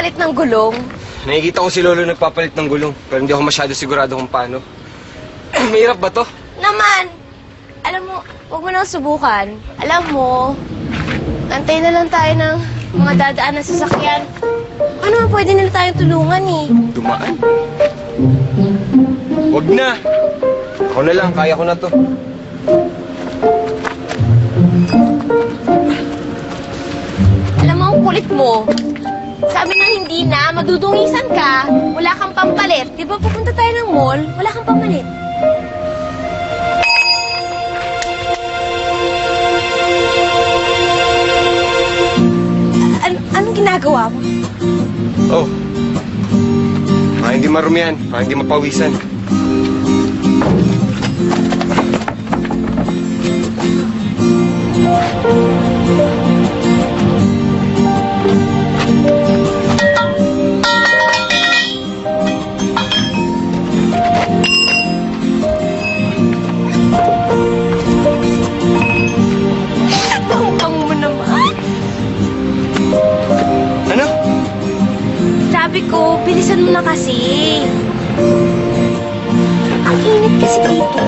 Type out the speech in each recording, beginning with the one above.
magpalit ng gulong? Nakikita ko si Lolo nagpapalit ng gulong, pero hindi ako masyado sigurado kung paano. Mahirap ba to? Naman! Alam mo, huwag mo nang subukan. Alam mo, antay na lang tayo ng mga dadaan na sasakyan. Ano naman pwede nila tayong tulungan eh? Dumaan. Wag na. Ako na lang, kaya ko na to. Alam mo, ang kulit mo. Sabi na hindi na, madudungisan ka. Wala kang pampalit. Di ba pupunta tayo ng mall? Wala kang pampalit. An anong ginagawa mo? Oh. Mga hindi marumihan, mga hindi mapawisan. Sabi ko, bilisan mo na kasi. Ang init kasi dito.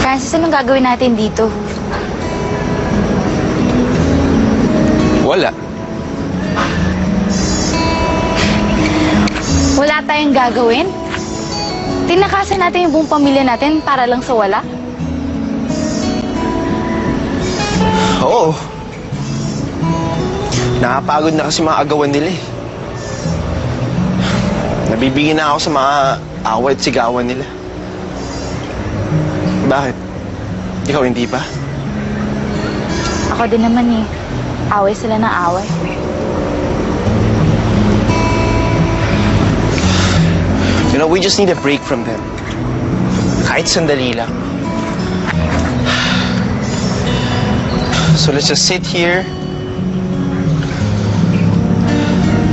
Francis, anong gagawin natin dito? Wala. Wala tayong gagawin? Tinakasan natin yung buong pamilya natin para lang sa wala? Oo. Nakapagod na kasi mga agawan nila eh. Nabibigyan na ako sa mga away at sigawan nila. Bakit? Ikaw hindi pa? Ako din naman eh. Away sila ng away. You know, we just need a break from them. Kahit sandali lang. So let's just sit here,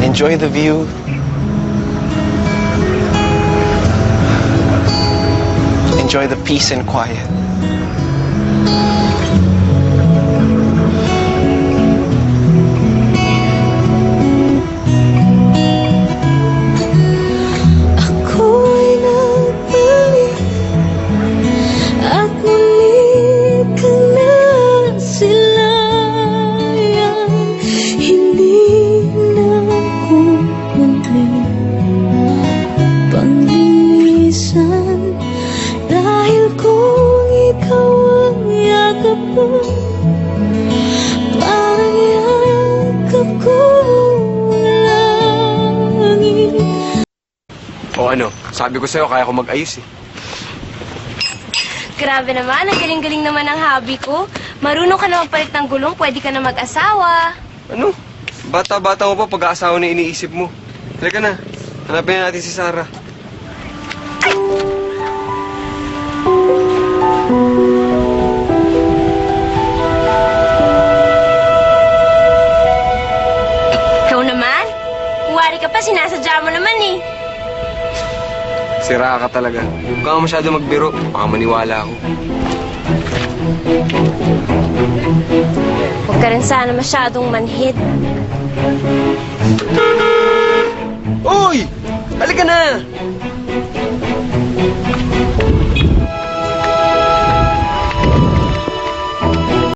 enjoy the view, enjoy the peace and quiet. O ano, sabi ko sa'yo, kaya ko mag-ayos eh. Grabe naman, ang galing-galing naman ng hobby ko. Marunong ka na magpalit ng gulong, pwede ka na mag-asawa. Ano? Bata-bata mo pa pag-aasawa na iniisip mo. Halika na, hanapin na natin si Sarah. Ikaw sinasadya mo naman eh. Sira ka talaga. Huwag ka masyado magbiro, baka maniwala ako. Huwag ka rin sana masyadong manhid. Uy! Halika na!